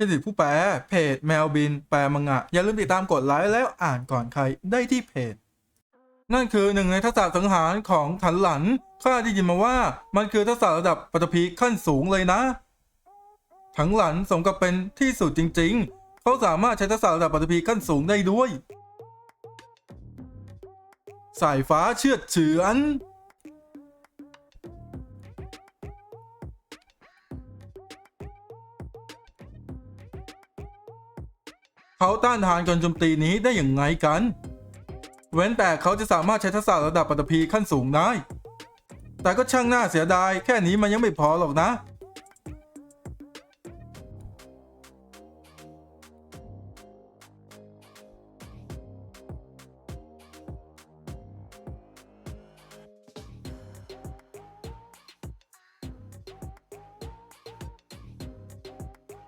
เป็นสิผู้แปลเพจแมวบิน แปลมังงะ อย่าลืมติดตามกดไลค์แล้วอ่านก่อนใครได้ที่เพจ นั่นคือหนึ่งในทักษะสังหารของถันหลันข้าได้ยินมาว่ามันคือทักษะระดับปฐพีขั้นสูงเลยนะถังหลันสมกับเป็นที่สุดจริง ๆ เขาสามารถใช้ทักษะระดับปฐพีขั้นสูงได้ด้วย สายฟ้าเชือดเฉือน เขาต้านทานการโจมตีนี้ได้อย่างไงกัน เว้นแต่เขาจะสามารถใช้ทักษะระดับปฐพีขั้นสูงได้ แต่ก็ช่างน่าเสียดาย แค่นี้มันยังไม่พอหรอกนะ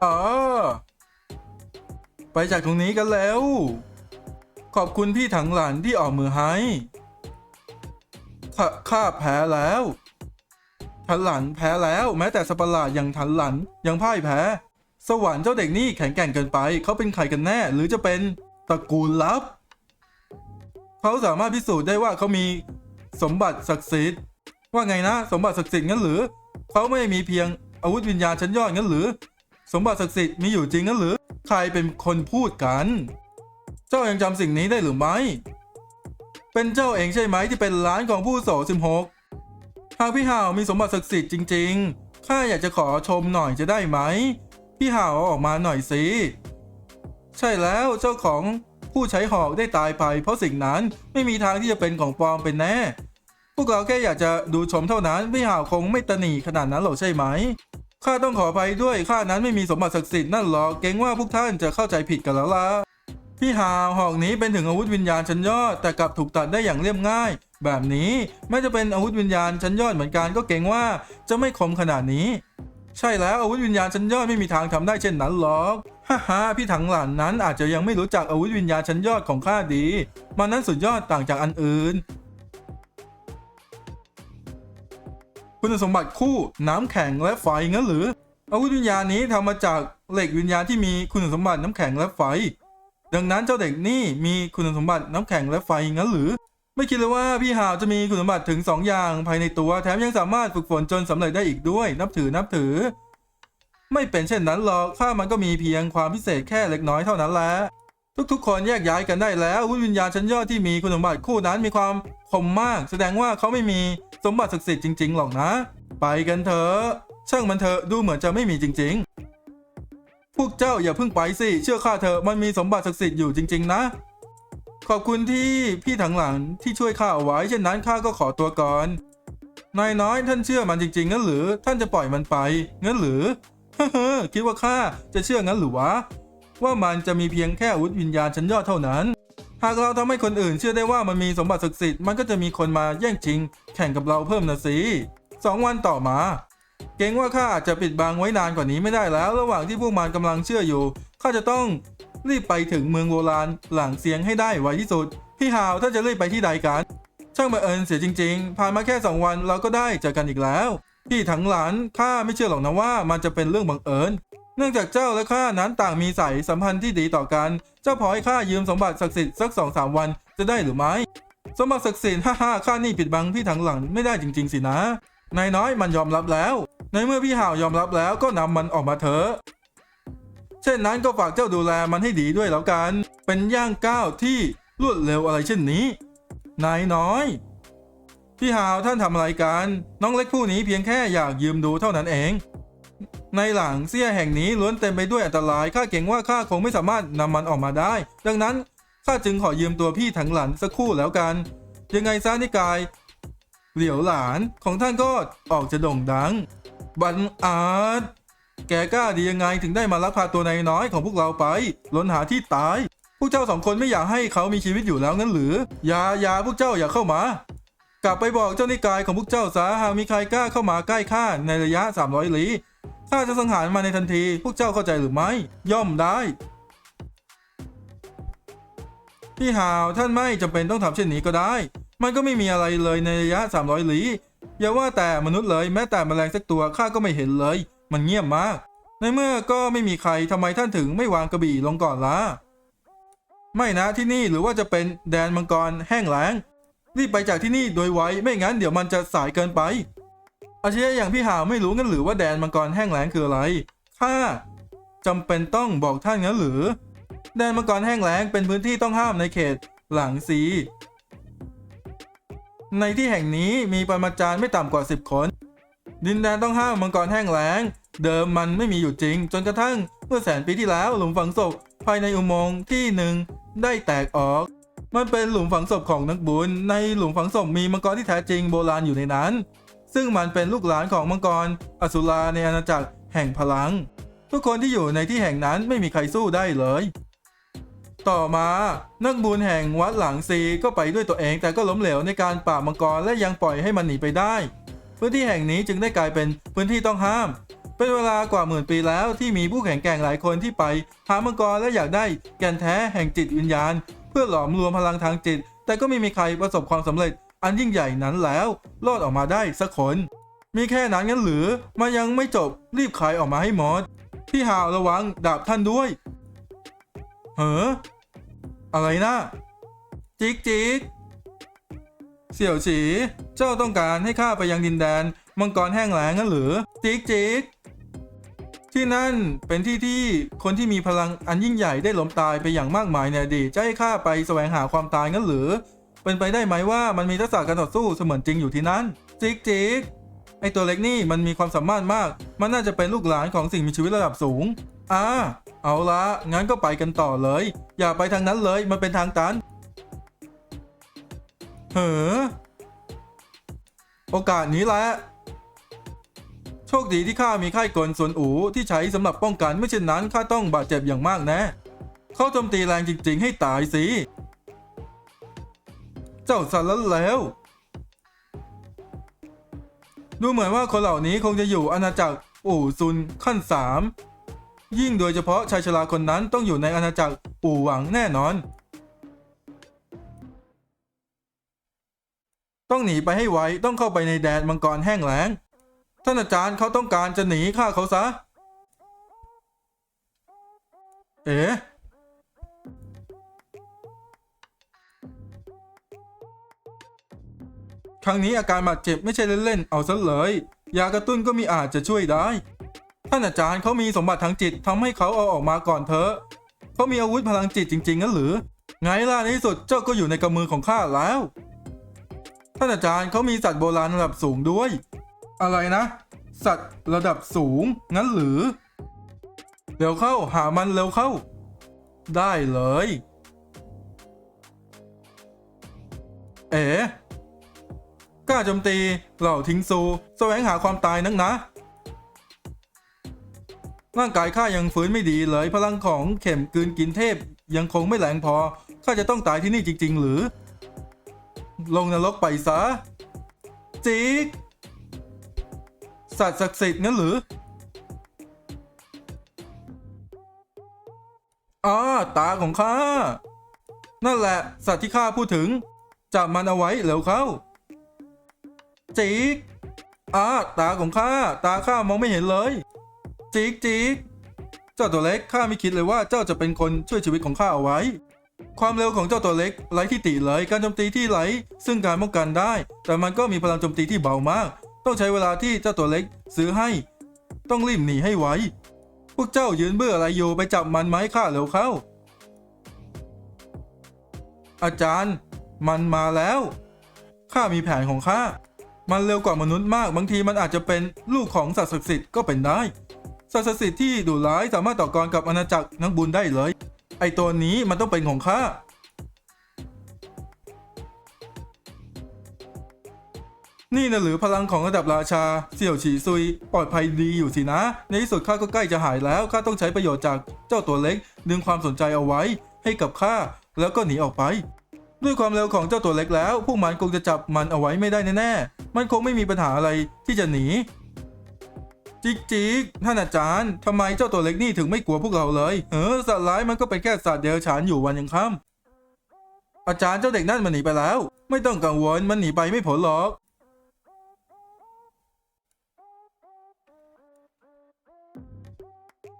เออ ไปจากตรงนี้กันแล้ว ขอบคุณพี่ถังหลันที่ออกมือให้ข้าข้าแพ้แล้วถันหลันแพ้แล้วแม้แต่สปาร์หลาดอย่างถันหลันยังพ่ายแพ้ สวรรค์เจ้าเด็กนี่แข็งแกร่งเกินไป เขาเป็นใครกันแน่ หรือจะเป็นตระกูลลับ เขาสามารถพิสูจน์ได้ว่าเขามีสมบัติศักดิ์สิทธิ์ว่าไงนะ สมบัติศักดิ์สิทธิ์งั้นหรือ เขาไม่มีเพียงอาวุธวิญญาณชั้นยอดงั้นหรือ สมบัติศักดิ์สิทธิ์มีอยู่จริงงั้นหรือ ใครเป็นคนพูดกัน เจ้ายังจำสิ่งนี้ได้หรือไม่ เป็นเจ้าเองใช่ไหมที่เป็นร้านของผู้โสสิบหกหากพี่ห่าวมีสมบัติศักดิ์สิทธิ์จริง ๆ ข้าอยากจะขอชมหน่อยจะได้ไหม พี่ห่าวออกมาหน่อยสิ ใช่แล้วเจ้าของผู้ใช้หอกได้ตายไป เพราะสิ่งนั้นไม่มีทางที่จะเป็นของปลอมเป็นแน่ พวกเราแค่อยากจะดูชมเท่านั้น พี่ห่าวคงไม่ตะหนีขนาดนั้นหรอกใช่ไหม ข้าต้องขออภัยด้วยข้านั้นไม่มีสมบัติศักดิ์สิทธิ์นั่นหรอกเกรงว่าพวกท่านจะเข้าใจผิดกันแล้วล่ะพี่ฮาวหอกนี้เป็นถึงอาวุธวิญญาณชั้นยอด แต่กลับถูกตัดได้อย่างเรียบง่าย แบบนี้แม้จะเป็นอาวุธวิญญาณชั้นยอดเหมือนกันก็เกรงว่าจะไม่คมขนาดนี้ ใช่แล้วอาวุธวิญญาณชั้นยอดไม่มีทางทำได้เช่นนั้นหรอกฮ่าฮ่าพี่ถังหลันนั้นอาจจะยังไม่รู้จักอาวุธวิญญาณชั้นยอดของข้าดี มันนั้นสุดยอดต่างจากอันอื่น คุณสมบัติคู่น้ำแข็งและไฟงั้นหรือ อาวุธวิญญาณนี้ทำมาจากเหล็กวิญญาณที่มีคุณสมบัติน้ำแข็งและไฟ ดังนั้นเจ้าเด็กนี่มีคุณสมบัติน้ำแข็งและไฟงั้นหรือ ไม่คิดเลยว่าพี่หาวจะมีคุณสมบัติถึง 2 อย่างภายในตัวแถมยังสามารถฝึกฝนจนสำเร็จได้อีกด้วย นับถือนับถือ ไม่เป็นเช่นนั้นหรอกข้ามันก็มีเพียงความพิเศษแค่เล็กน้อยเท่านั้นแหละทุกๆ คนแยกย้ายกันได้แล้วอาวุธวิญญาณชั้นยอดที่มีคุณสมบัติคู่นั้นมีความคมมาก แสดงว่าเขาไม่มี สมบัติศักดิ์สิทธิ์จริง ๆ หรอกนะ ไปกันเถอะ ช่างมันเถอะดูเหมือนจะไม่มีจริง ๆ พวกเจ้าอย่าเพิ่งไปสิ เชื่อข้าเถอะมันมีสมบัติศักดิ์สิทธิ์อยู่จริง ๆ นะ ขอบคุณที่พี่ถังหลังที่ช่วยข้าเอาไว้เช่นนั้นข้าก็ขอตัวก่อนนายน้อยท่านเชื่อมันจริง ๆ งั้นหรือ ท่านจะปล่อยมันไป งั้นหรือเฮ้อคิดว่าข้าจะเชื่องั้นหรือวะว่ามันจะมีเพียงแค่อาวุธวิญญาณชั้นยอดเท่านั้น หากเราทำให้คนอื่นเชื่อได้ว่ามันมีสมบัติศักดิ์สิทธิ์มันก็จะมีคนมาแย่งชิง แข่งกับเราเพิ่มนะสิสองวันต่อมา เกรงว่าข้าอาจจะปิดบังไว้นานกว่านี้ไม่ได้แล้ว ระหว่างที่พวกมันกำลังเชื่ออยู่ข้าจะต้องรีบไปถึงเมืองโบราณหลังเสียงให้ได้ไวที่สุด พี่ฮาวท่าจะรีบไปที่ใดกัน ช่างบังเอิญเสียจริง ๆ ผ่านมาแค่สองวันเราก็ได้เจอกันอีกแล้ว พี่ถังหลานข้าไม่เชื่อหรอกนะว่ามันจะเป็นเรื่องบังเอิญ เนื่องจากเจ้าและข้านั้นต่างมีสายสัมพันธ์ที่ดีต่อกัน เจ้าพอให้ข้ายืมสมบัติศักดิ์สิทธิ์สักสองสามวันจะได้หรือไม่สมบัติศักดิ์สิทธิ์ฮ่าฮ่าข้านี่ปิดบังพี่ถังหลังไม่ได้จริง ๆ สินะนายน้อยมันยอมรับแล้ว ในเมื่อพี่ห่าวยอมรับแล้วก็นำมันออกมาเถอะเช่นนั้นก็ฝากเจ้าดูแลมันให้ดีด้วยแล้วกัน เป็นย่างก้าวที่รวดเร็วอะไรเช่นนี้ นายน้อย พี่ฮาวท่านทำอะไรกัน น้องเล็กผู้นี้เพียงแค่อยากยืมดูเท่านั้นเอง ในหลังเสี้ยแห่งนี้ล้วนเต็มไปด้วยอันตรายข้าเก่งว่าข้าคงไม่สามารถนำมันออกมาได้ ดังนั้นข้าจึงขอยืมตัวพี่ถังหลันสักคู่แล้วกัน ยังไงซะนิกาย เหลียวหลานของท่านก็ออกจะโด่งดัง บันอาจแกกล้าดียังไงถึงได้มาลักพาตัวนายน้อยของพวกเราไป ล้นหาที่ตาย พวกเจ้าสองคนไม่อยากให้เขามีชีวิตอยู่แล้วงั้นหรือ อย่าอย่าพวกเจ้าอย่าเข้ามากลับไปบอกเจ้านิกายของพวกเจ้าซะหากมีใครกล้าเข้ามาใกล้ข้าในระยะ 300ลี้ ข้าจะสังหารมันในทันที พวกเจ้าเข้าใจหรือไม่ ย่อมได้ พี่ฮาวท่านไม่จำเป็นต้องทำเช่นนี้ก็ได้ มันก็ไม่มีอะไรเลยในระยะ 300ลี้อย่าว่าแต่มนุษย์เลยแม้แต่แมลงสักตัวข้าก็ไม่เห็นเลย มันเงียบมาก ในเมื่อก็ไม่มีใครทำไมท่านถึงไม่วางกระบี่ลงก่อนล่ะ ไม่นะที่นี่หรือว่าจะเป็นแดนมังกรแห้งแล้ง รีบไปจากที่นี่โดยไวไม่งั้นเดี๋ยวมันจะสายเกินไป อาชีพอย่างพี่หาวไม่รู้งั้นหรือว่าแดนมังกรแห้งแล้งคืออะไรข้าจำเป็นต้องบอกท่านงั้นหรือ แดนมังกรแห้งแล้งเป็นพื้นที่ต้องห้ามในเขตหลังซีในที่แห่งนี้มีปรมาจารย์ไม่ต่ำกว่า 10 คน ดินแดนต้องห้ามมังกรแห้งแล้ง เดิมมันไม่มีอยู่จริง จนกระทั่งเมื่อแสนปีที่แล้วหลุมฝังศพภายในอุโมงค์ที่หนึ่งได้แตกออก มันเป็นหลุมฝังศพของนักบุญ ในหลุมฝังศพมีมังกรที่แท้จริงโบราณอยู่ในนั้น ซึ่งมันเป็นลูกหลานของมังกร อสุราในอาณาจักรแห่งพลัง ทุกคนที่อยู่ในที่แห่งนั้นไม่มีใครสู้ได้เลย ต่อมานักบุญแห่งวัดหลังซีก็ไปด้วยตัวเองแต่ก็ล้มเหลวในการปราบมังกรและยังปล่อยให้มันหนีไปได้ พื้นที่แห่งนี้จึงได้กลายเป็นพื้นที่ต้องห้าม เป็นเวลากว่าหมื่นปีแล้วที่มีผู้แข่งแกร่งหลายคนที่ไป หามังกรและอยากได้แก่นแท้แห่งจิตวิญญาณ เพื่อหลอมรวมพลังทางจิต แต่ก็ไม่มีใครประสบความสำเร็จ อันยิ่งใหญ่นั้นแล้วรอดออกมาได้สักคน มีแค่นั้นงั้นหรือมันยังไม่จบรีบขายออกมาให้หมดพี่หาวระวังดาบท่านด้วยเฮ้ออะไรนะจิกจิกเสี่ยวฉีเจ้าต้องการให้ข้าไปยังดินแดน มังกรแห้งแล้งงั้นหรือจิกจิกที่นั่นเป็นที่ที่คนที่มีพลังอันยิ่งใหญ่ได้ล้มตายไปอย่างมากมายในอดีตจะให้ข้าไปแสวงหาความตายงั้นหรือ เป็นไปได้ไหมว่ามันมีทักษะการต่อสู้เสมือนจริงอยู่ที่นั่นจิกจิกไอตัวเล็กนี่มันมีความสามารถมาก มันน่าจะเป็นลูกหลานของสิ่งมีชีวิตระดับสูง อ่า เอาละงั้นก็ไปกันต่อเลย อย่าไปทางนั้นเลย มันเป็นทางตันเฮ้อ โอกาสนี้แหละ โชคดีที่ข้ามีค่ายกลส่วนอูที่ใช้สำหรับป้องกันไม่เช่นนั้นข้าต้องบาดเจ็บอย่างมากแนะเขาโจมตีแรงจริง ๆ ให้ตายสิ จ้าสันแล้วแล้ว ดูเหมือนว่าคนเหล่านี้คงจะอยู่อาณาจักรอู่ซุนขั้นสามยิ่งโดยเฉพาะชายชราคนนั้นต้องอยู่ในอาณาจักรอู่หวังแน่นอน ต้องหนีไปให้ไวต้องเข้าไปในแดนมังกรแห้งแล้งท่านอาจารย์เขาต้องการจะหนีฆ่าเขาซะ เอ๋ ครั้งนี้อาการบาดเจ็บไม่ใช่เล่นๆเอาซะเลย ยากระตุ้นก็มีอาจจะช่วยได้ ท่านอาจารย์เขามีสมบัติทางจิตทำให้เขาเอาออกมาก่อนเถอะเขามีอาวุธพลังจิตจริงๆงั้นหรือ ไงล่ะในที่สุดเจ้าก็อยู่ในกำมือของข้าแล้ว ท่านอาจารย์เขามีสัตว์โบราณระดับสูงด้วย อะไรนะ สัตว์ระดับสูง งั้นหรือ เร็วเข้าหามันเร็วเข้า ได้เลย เอ๋ กล้าโจมตีเหล่าทิงซูแสวงหาความตายนักนะ ร่างกายข้ายังฟื้นไม่ดีเลยพลังของเข็มกืนกินเทพยังคงไม่แรงพอข้าจะต้องตายที่นี่จริง ๆ หรือ ลงนรกไปซะจิกสัตว์ศักดิ์สิทธิ์งั้นหรืออ่าตาของข้า นั่นแหละ สัตว์ที่ข้าพูดถึงจับมันเอาไว้เร็วเข้า จิกอ่าตาของข้า ตาข้ามองไม่เห็นเลย จิกจิกเจ้าตัวเล็กข้าไม่คิดเลยว่าเจ้าจะเป็นคนช่วยชีวิตของข้าเอาไว้ ความเร็วของเจ้าตัวเล็กไร้ที่ติเลยการโจมตีที่ไหล ซึ่งการป้องกันได้ แต่มันก็มีพลังโจมตีที่เบามาก ต้องใช้เวลาที่เจ้าตัวเล็กซื้อให้ ต้องรีบหนีให้ไวพวกเจ้ายืนเบื่ออะไรอยู่ไปจับมันไหมข้าเร็วเข้า อาจารย์ มันมาแล้วข้ามีแผนของข้า มันเร็วกว่ามนุษย์มาก บางทีมันอาจจะเป็นลูกของสัตว์ศักดิ์สิทธิ์ก็เป็นได้ สัตว์ศักดิ์สิทธิ์ที่ดุร้ายสามารถต่อกรกับอาณาจักรนักบุญได้เลย ไอตัวนี้มันต้องเป็นของข้านี่นะหรือพลังของระดับราชาเสี่ยวฉีซุย ปลอดภัยดีอยู่สินะ ในที่สุดข้าก็ใกล้จะหายแล้วข้าต้องใช้ประโยชน์จากเจ้าตัวเล็ก ดึงความสนใจเอาไว้ให้กับข้าแล้วก็หนีออกไป ด้วยความเร็วของเจ้าตัวเล็กแล้ว พวกมันคงจะจับมันเอาไว้ไม่ได้แน่ มันคงไม่มีปัญหาอะไรที่จะหนี จิกจิกท่านอาจารย์ทำไมเจ้าตัวเล็กนี่ถึงไม่กลัวพวกเราเลย เออสัตว์ร้ายมันก็เป็นแค่สัตว์เดรัจฉานอยู่วันยังค่ำอาจารย์เจ้าเด็กนั่นมันหนีไปแล้ว ไม่ต้องกังวลมันหนีไปไม่ผลหรอก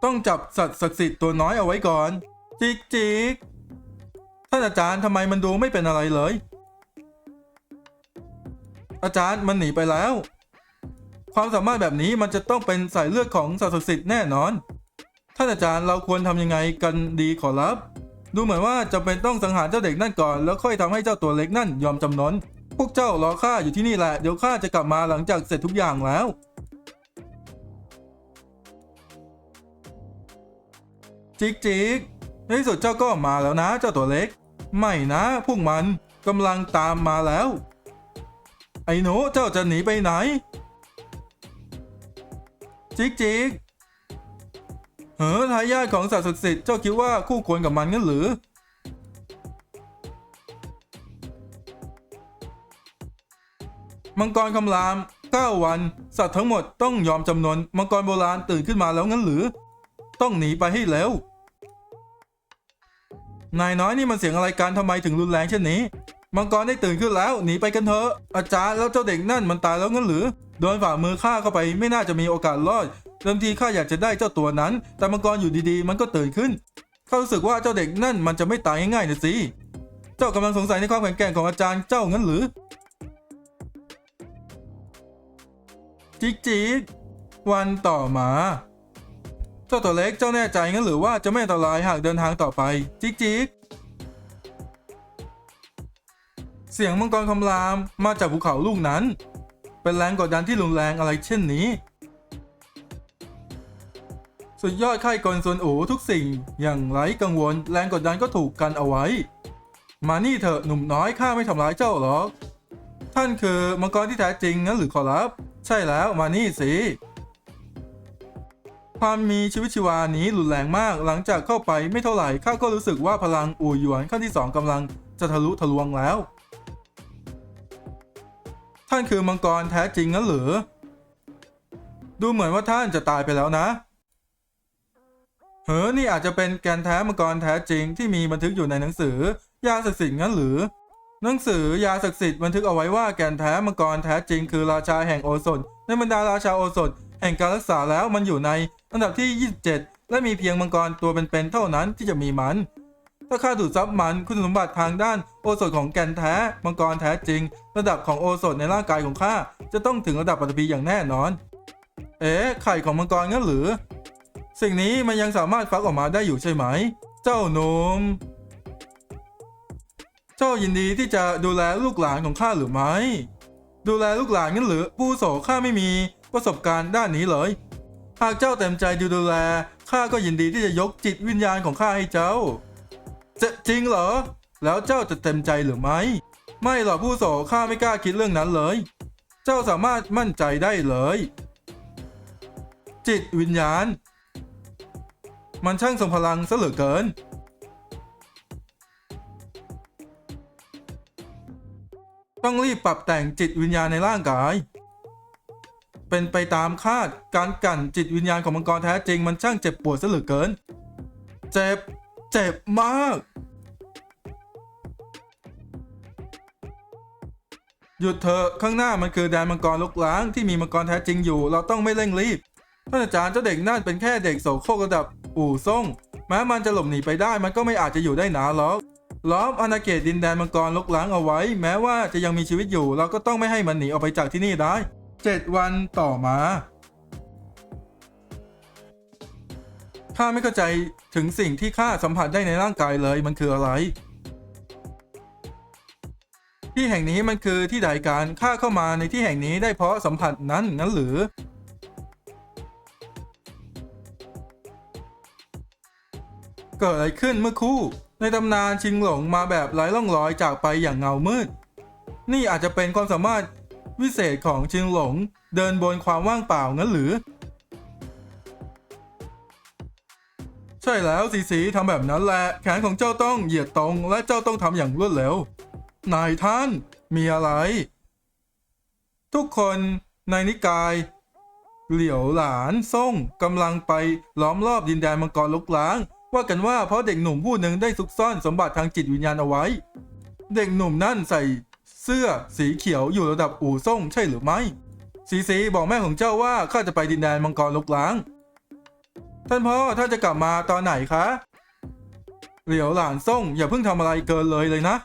ต้องจับสัตว์ศักดิ์สิทธิ์ตัวน้อยเอาไว้ก่อน จิกจิกท่านอาจารย์ทำไมมันดูไม่เป็นอะไรเลย อาจารย์มันหนีไปแล้ว ความสามารถแบบนี้มันจะต้องเป็นสายเลือดของสัตว์ศักดิ์สิทธิ์แน่นอน ท่านอาจารย์เราควรทำยังไงกันดีขอรับ ดูเหมือนว่าจะเป็นต้องสังหารเจ้าเด็กนั่นก่อน แล้วค่อยทำให้เจ้าตัวเล็กนั่นยอมจำนน พวกเจ้ารอข้าอยู่ที่นี่แหละ เดี๋ยวข้าจะกลับมาหลังจากเสร็จทุกอย่างแล้วจิกจิกในที่สุดเจ้าก็มาแล้วนะเจ้าตัวเล็ก ไม่นะ พวกมันกำลังตามมาแล้ว ไอ้หนูเจ้าจะหนีไปไหน จิกจิกเฮ้อทายาทของสัตว์ศักดิ์สิทธิ์เจ้าคิดว่าคู่ควรกับมันงั้นหรือ มังกรคำราม9วัน สัตว์ทั้งหมดต้องยอมจำนนมังกรโบราณตื่นขึ้นมาแล้วงั้นหรือ ต้องหนีไปให้เร็วนายน้อยนี่มันเสียงอะไรกันทำไมถึงรุนแรงเช่นนี้ มังกรได้ตื่นขึ้นแล้วหนีไปกันเถอะ อาจารย์แล้วเจ้าเด็กนั่นมันตายแล้วงั้นหรือ โดนฝ่ามือฆ่าเข้าไปไม่น่าจะมีโอกาสรอดเดิมทีข้าอยากจะได้เจ้าตัวนั้น แต่มังกรอยู่ดีๆ มันก็ตื่นขึ้นข้ารู้สึกว่าเจ้าเด็กนั่นมันจะไม่ตายง่ายๆนะสิ เจ้ากำลังสงสัยในความแข็งแกร่งของอาจารย์เจ้างั้นหรือ จิกจิกวันต่อมาเจ้าตัวเล็กเจ้าแน่ใจงั้นหรือว่าจะไม่อันตรายหากเดินทางต่อไป จิกจิก เสียงมังกรคำรามมาจากภูเขาลูกนั้น เป็นแรงกดดันที่รุนแรงอะไรเช่นนี้ สุดยอดค่ายกลส่วนอูทุกสิ่งอย่างไร้กังวลแรงกดดันก็ถูกกันเอาไว้ มานี่เถอะหนุ่มน้อยข้าไม่ทำร้ายเจ้าหรอกท่านคือมังกรที่แท้จริงงั้นหรือขอรับ ใช่แล้วมานี่สิความมีชีวิตชีวานี้รุนแรงมากหลังจากเข้าไปไม่เท่าไหร่ข้าก็รู้สึกว่าพลังอู่หยวนขั้นที่สองกำลังจะทะลุทะลวงแล้ว ท่านคือมังกรแท้จริงงั้นหรือ ดูเหมือนว่าท่านจะตายไปแล้วนะ เฮ้อนี่อาจจะเป็นแกนแท้มังกรแท้จริงที่มีบันทึกอยู่ในหนังสือยาศักดิ์สิทธิ์งั้นหรือ หนังสือยาศักดิ์สิทธิ์บันทึกเอาไว้ว่าแกนแท้มังกรแท้จริง คือราชาแห่งโอสถ ในบรรดาราชาโอสถ แห่งการรักษาแล้วมันอยู่ในอันดับที่ 27 และมีเพียงมังกรตัวเป็นๆเท่านั้นที่จะมีมัน ถ้าข้าดูดซับมันคุณสมบัติทางด้านโอสถของแกนแท้มังกรแท้จริง ระดับของโอสถในร่างกายของข้าจะต้องถึงระดับปฐพีอย่างแน่นอน เอ๊ะไข่ของมังกรงั้นหรือ สิ่งนี้มันยังสามารถฟักออกมาได้อยู่ใช่ไหม เจ้าหนุ่มเจ้ายินดีที่จะดูแลลูกหลานของข้าหรือไม่ดูแลลูกหลานงั้นหรือผู้โสข้าไม่มีประสบการณ์ด้านนี้เลย หากเจ้าเต็มใจดูแลข้าก็ยินดีที่จะยกจิตวิญญาณของข้าให้เจ้า จะจริงเหรอ แล้วเจ้าจะเต็มใจหรือไม่ ไม่หรอกผู้โสข้าไม่กล้าคิดเรื่องนั้นเลย เจ้าสามารถมั่นใจได้เลย จิตวิญญาณ มันช่างทรงพลังซะเหลือเกินต้องรีบปรับแต่งจิตวิญญาณในร่างกาย เป็นไปตามคาดการกั่นจิตวิญญาณของมังกรแท้จริงมันช่างเจ็บปวดซะเหลือเกิน เจ็บ เจ็บมาก หยุดเถอะข้างหน้ามันคือแดนมังกรลกล้างที่มีมังกรแท้จริงอยู่ เราต้องไม่เร่งรีบท่านอาจารย์เจ้าเด็กนั่นเป็นแค่เด็กโสโครกระดับอู่ซ่งแม้มันจะหลบหนีไปได้มันก็ไม่อาจจะอยู่ได้นานหรอกล้อมอาณาเขตดินแดนมังกรลกล้างเอาไว้ แม้ว่าจะยังมีชีวิตอยู่ เราก็ต้องไม่ให้มันหนีออกไปจากที่นี่ได้เจ็ดวันต่อมา ข้าไม่เข้าใจถึงสิ่งที่ข้าสัมผัสได้ในร่างกายเลยมันคืออะไร ที่แห่งนี้มันคือที่ใดการข้าเข้ามาในที่แห่งนี้ได้เพราะสัมผัสนั้นงั้นหรือ เกิดอะไรขึ้นเมื่อคู่ ในตำนานชิงหลงมาแบบไร้ร่องรอยจากไปอย่างเงามืด นี่อาจจะเป็นความสามารถวิเศษของชิงหลงเดินบนความว่างเปล่างั้นหรือ ใช่แล้วสีสีทำแบบนั้นแหละ แขนของเจ้าต้องเหยียดตรง และเจ้าต้องทำอย่างรวดเร็ว นายท่านมีอะไร ทุกคนในนิกาย เหลียวหลานซ่งกำลังไปล้อมรอบดินแดนมังกรลุกล้าง ว่ากันว่าเพราะเด็กหนุ่มผู้หนึ่งได้ซุกซ่อนสมบัติทางจิตวิญญาณเอาไว้ เด็กหนุ่มนั่นใส่เสื้อสีเขียวอยู่ระดับอู่ซ่งใช่หรือไม่สีสีบอกแม่ของเจ้าว่าข้าจะไปดินแดนมังกรลุกล้าง ท่านพ่อท่านจะกลับมาตอนไหนคะ เหลียวหลานส่ง อย่าเพิ่งทำอะไรเกินเลยเลยนะ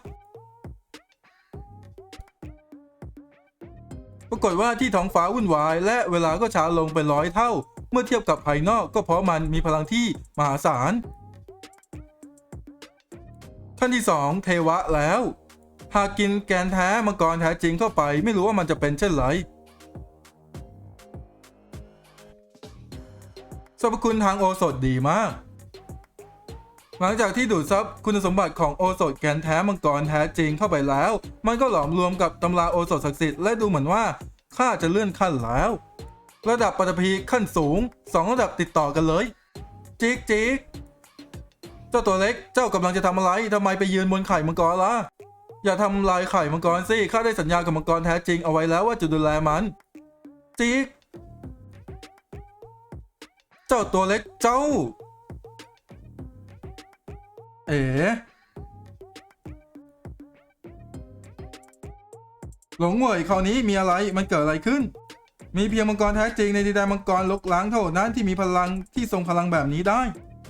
ปรากฏว่าที่ท้องฟ้าวุ่นวาย และเวลาก็ช้าลงเป็นร้อยเท่า เมื่อเทียบกับภายนอกก็เพราะมันมีพลังที่มหาศาลขั้นที่สองเทวะแล้ว หากกินแกนแท้มังกรแท้จริงเข้าไป ไม่รู้ว่ามันจะเป็นเช่นไร สรรพคุณทางโอสถดีมาก หลังจากที่ดูดซับคุณสมบัติของโอสถแกนแท้มังกรแท้จริงเข้าไปแล้ว มันก็หลอมรวมกับตำราโอสถศักดิ์สิทธิ์และดูเหมือนว่าข้าจะเลื่อนขั้นแล้ว ระดับปฐพีขั้นสูงสองระดับติดต่อกันเลย จิกจิกเจ้าตัวเล็กเจ้ากำลังจะทำอะไรทำไมไปยืนบนไข่มังกรล่ะอย่าทำลายไข่มังกรสิข้าได้สัญญากับมังกรแท้จริงเอาไว้แล้วว่าจะดูแลมันจิก เจ้าตัวเล็กเจ้า เอ๋หลงเหวยคราวนี้มีอะไรมันเกิดอะไรขึ้น มีเพียงมังกรแท้จริงในดินแดนมังกรลกล้างเท่านั้นที่มีพลังที่ทรงพลังแบบนี้ได้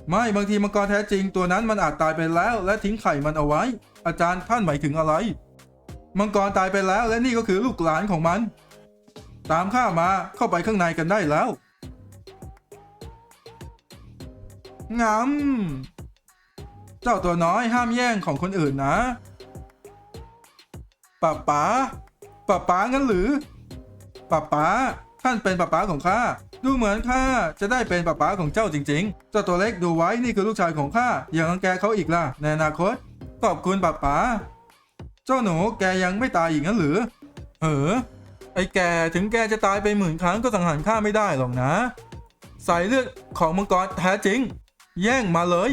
ไม่บางทีมังกรแท้จริงตัวนั้นมันอาจตายไปแล้ว และทิ้งไข่มันเอาไว้ อาจารย์ท่านหมายถึงอะไร มังกรตายไปแล้วและนี่ก็คือลูกหลานของมัน ตามข้ามาเข้าไปข้างในกันได้แล้ว งำเจ้าตัวน้อยห้ามแย่งของคนอื่นนะป้าป๋าป้าป๋างั้นหรือป้าป๋าท่านเป็นป้าป๋าของข้าดูเหมือนข้าจะได้เป็นป้าป๋าของเจ้าจริงๆ เจ้าตัวเล็กดูไว้นี่คือลูกชายของข้าอย่ารังแกเขาอีกล่ะในอนาคตขอบคุณป้าป๋าเจ้าหนูแกยังไม่ตายอีกงั้นหรือเออไอ้แกถึงแกจะตายไปหมื่นครั้งก็สังหารข้าไม่ได้หรอกนะ สายเลือดของมังกรแท้จริง แย่งมาเลย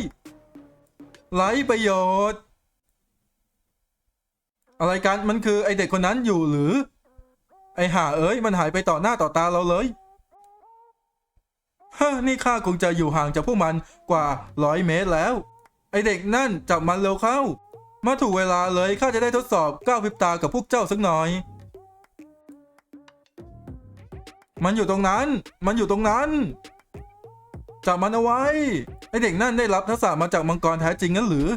ไร้ประโยชน์ อะไรกันมันคือไอเด็กคนนั้นอยู่หรือ ไอห่าเอ้ยมันหายไปต่อหน้าต่อตาเราเลยฮะนี่ข้าคงจะอยู่ห่างจากพวกมันกว่าร้อยเมตรแล้ว ไอเด็กนั่นจับมันเร็วเข้า มาถูกเวลาเลยข้าจะได้ทดสอบก้าวพริบตากับพวกเจ้าสักหน่อย มันอยู่ตรงนั้น มันอยู่ตรงนั้น จับมันเอาไว้ ไอเด็กนั่นได้รับทักษะมาจากมังกรแท้จริงงั้นหรือ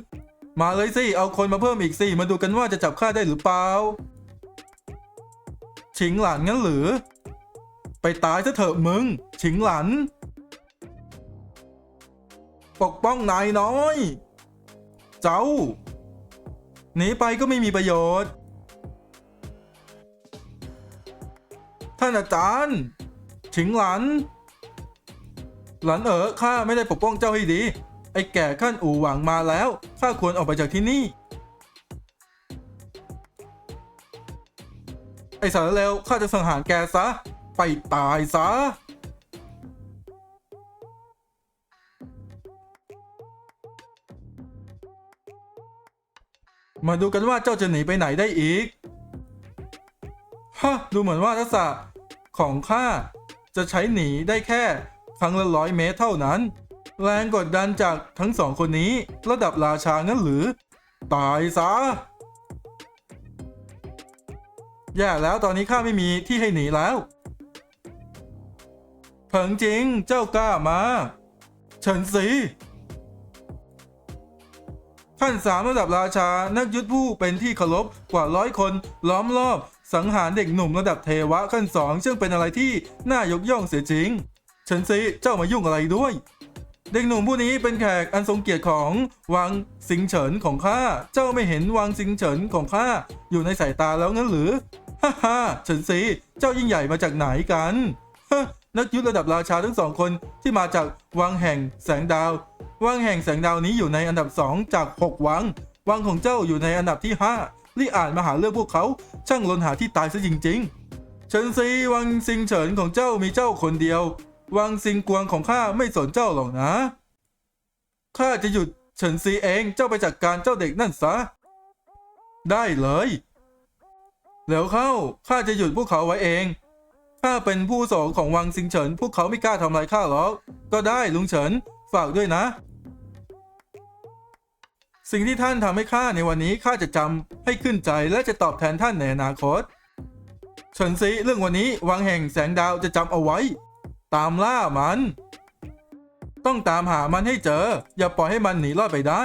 มาเลยสิ เอาคนมาเพิ่มอีกสิ มาดูกันว่าจะจับข้าได้หรือเปล่าฉิงหลันงั้นหรือ ไปตายซะเถอะมึงฉิงหลัน ปกป้องนายน้อย เจ้า หนีไปก็ไม่มีประโยชน์ ท่านอาจารย์ฉิงหลัน หลันเอ๋อข้าไม่ได้ปกป้องเจ้าให้ดี ไอ้แก่ขั้นอู่หวังมาแล้วข้าควรออกไปจากที่นี่ ไอ้สารเลวข้าจะสังหารแกซะ ไปตายซะมาดูกันว่าเจ้าจะหนีไปไหนได้อีก ฮะ ดูเหมือนว่าทักษะของข้าจะใช้หนีได้แค่ ครั้งละร้อยเมตรเท่านั้น แรงกดดันจากทั้งสองคนนี้ระดับราชางั้นหรือ ตายซะแย่แล้วตอนนี้ข้าไม่มีที่ให้หนีแล้วเผิงจริงเจ้ากล้ามาเฉินสีท่านสามระดับราชานักยุทธผู้เป็นที่เคารพกว่าร้อยคน ล้อมรอบ สังหารเด็กหนุ่มระดับเทวะขั้นสองซึ่งเป็นอะไรที่น่ายกย่องเสียจริง เฉินซีเจ้ามายุ่งอะไรด้วย เด็กหนุ่มผู้นี้เป็นแขกอันทรงเกียรติของวังสิงเฉินของข้า เจ้าไม่เห็นวังสิงเฉินของข้าอยู่ในสายตาแล้วงั้นหรือ ฮ่าฮ่าเฉินซีเจ้ายิ่งใหญ่มาจากไหนกันฮนักยุทธระดับราชาทั้งสองคนที่มาจากวังแห่งแสงดาว วังแห่งแสงดาวนี้อยู่ในอันดับสองจากหกวัง วังของเจ้าอยู่ในอันดับที่ห้ารีอ่านมาหาเรื่องพวกเขา ช่างลนหาที่ตายซะจริง ๆ เฉินซีวังซิงเฉินของเจ้ามีเจ้าคนเดียว วังซิงกวงของข้าไม่สนเจ้าหรอกนะ ข้าจะหยุดเฉินซีเองเจ้าไปจัดกการเจ้าเด็กนั่นซะ ได้เลยเดี๋ยวเข้าข้าจะหยุดพวกเขาไว้เอง ข้าเป็นผู้สองของวังซิงเฉิน พวกเขาไม่กล้าทำอะไรข้าหรอก ก็ได้ลุงเฉินฝากด้วยนะ สิ่งที่ท่านทำให้ข้าในวันนี้ข้าจะจำให้ขึ้นใจและจะตอบแทนท่านในอนาคตเฉินซีเรื่องวันนี้วังแห่งแสงดาวจะจำเอาไว้ ตามล่ามัน ต้องตามหามันให้เจอ อย่าปล่อยให้มันหนีรอดไปได้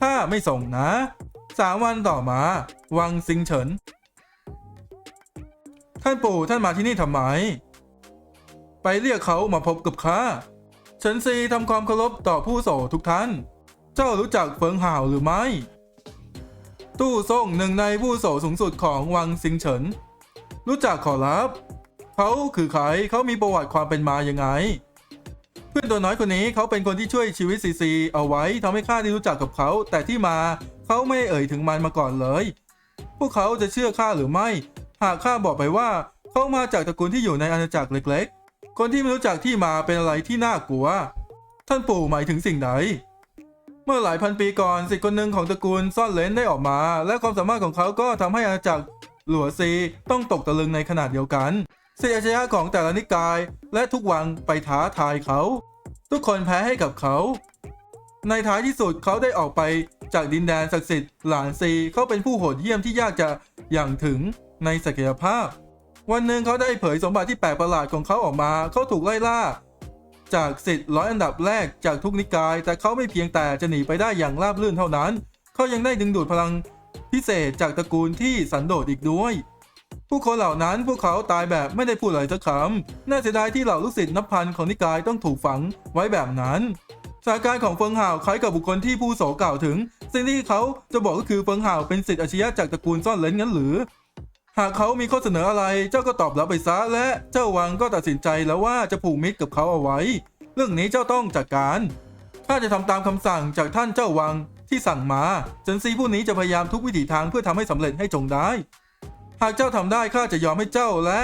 ถ้าไม่ส่งนะสามวันต่อมา วังซิงเฉิน ท่านปู่ท่านมาที่นี่ทำไม ไปเรียกเขามาพบกับข้าเฉินซีทำความเคารพต่อผู้โสทุกท่าน เจ้ารู้จักเฟิงห่าวหรือไม่ ตู้ซ่งหนึ่งในผู้โสสูงสุดของวังซิงเฉิน รู้จักขอรับ เขาคือใครเขามีประวัติความเป็นมายังไง เพื่อนตัวน้อยคนนี้เขาเป็นคนที่ช่วยชีวิตซีซีเอาไว้ทำให้ข้าได้รู้จักกับเขา แต่ที่มาเขาไม่เอ่ยถึงมันมาก่อนเลย พวกเขาจะเชื่อข้าหรือไม่ หากข้าบอกไปว่าเขามาจากตระกูลที่อยู่ในอาณาจักรเล็ก ๆ คนที่ไม่รู้จักที่มาเป็นอะไรที่น่ากลัว ท่านปู่หมายถึงสิ่งใดเมื่อหลายพันปีก่อนสิทธิ์คนหนึ่งของตระกูลซ่อนเลนได้ออกมา และความสามารถของเขาก็ทำให้อาณาจักรหลัวซีต้องตกตะลึงในขนาดเดียวกัน สิทธิอาชญะของแต่ละนิกาย และทุกวังไปท้าทายเขา ทุกคนแพ้ให้กับเขา ในท้ายที่สุดเขาได้ออกไปจากดินแดนศักดิ์สิทธิ์หลานซีเขาเป็นผู้โหดเยี่ยมที่ยากจะอย่างถึงในศักยภาพ วันหนึ่งเขาได้เผยสมบัติที่แปลกประหลาดของเขาออกมาเขาถูกไล่ล่า จากสิทธิ์ร้อยอันดับแรกจากทุกนิกาย แต่เขาไม่เพียงแต่จะหนีไปได้อย่างราบรื่นเท่านั้น เขายังได้ดึงดูดพลังพิเศษจากตระกูลที่สันโดษอีกด้วย ผู้คนเหล่านั้นพวกเขาตายแบบไม่ได้พูดอะไรสักคำน่าเสียดายที่เหล่าลูกศิษย์นับพันของนิกายต้องถูกฝังไว้แบบนั้นสถานการณ์ของเฟิงห่าวคล้ายกับบุคคลที่ผู้โสกล่าวถึง สิ่งที่เขาจะบอกก็คือเฟิงห่าวเป็นศิษย์อาชญะจากตระกูลซ่อนเลนงั้นหรือ หากเขามีข้อเสนออะไรเจ้าก็ตอบรับไปซะและเจ้าวังก็ตัดสินใจแล้วว่าจะผูกมิตรกับเขาเอาไว้ เรื่องนี้เจ้าต้องจัดการข้าจะทำตามคำสั่งจากท่านเจ้าวังที่สั่งมาเจนซีผู้นี้จะพยายามทุกวิถีทางเพื่อทำให้สำเร็จให้จงได้ หากเจ้าทำได้ข้าจะยอมให้เจ้าและ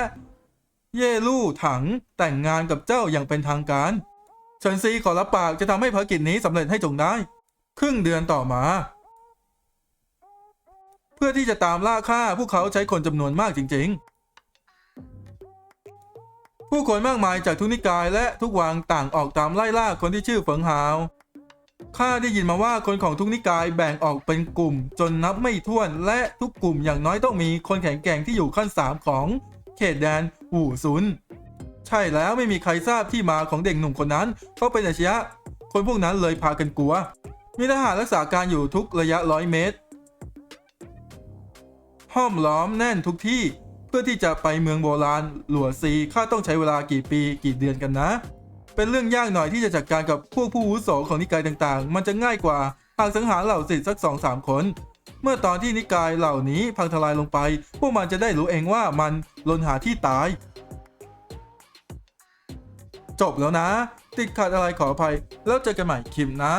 เย่ลู่ถังแต่งงานกับเจ้าอย่างเป็นทางการเฉินซีขอรับปากจะทำให้ภารกิจนี้สำเร็จให้จงได้ ครึ่งเดือนต่อมา เพื่อที่จะตามล่าฆ่าพวกเขาใช้คนจำนวนมากจริง ๆ ผู้คนมากมายจากทุกนิกายและทุกวังต่างออกตามไล่ล่าคนที่ชื่อเฟิงหาว ข้าได้ยินมาว่าคนของทุกนิกายแบ่งออกเป็นกลุ่ม จนนับไม่ถ้วนและทุกกลุ่มอย่างน้อยต้องมีคนแข็งแกร่งที่อยู่ขั้นสามของเขตแดนหูซุน ใช่แล้วไม่มีใครทราบที่มาของเด็กหนุ่มคนนั้นเขาเป็นอาชญะคนพวกนั้นเลยพากันกลัว มีทหารรักษาการอยู่ทุกระยะร้อยเมตร ห้อมล้อมแน่นทุกที่ เพื่อที่จะไปเมืองโบราณหลัวซีข้าต้องใช้เวลากี่ปีกี่เดือนกันนะ เป็นเรื่องยากหน่อยที่จะจัดการกับพวกผู้วุโสของนิกายต่างๆ มันจะง่ายกว่าหากสังหารเหล่าศิษย์สักสองสามคน เมื่อตอนที่นิกายเหล่านี้พังทลายลงไป พวกมันจะได้รู้เองว่ามันลนหาที่ตาย จบแล้วนะ ติดขัดอะไรขออภัย แล้วเจอกันใหม่คลิปหน้า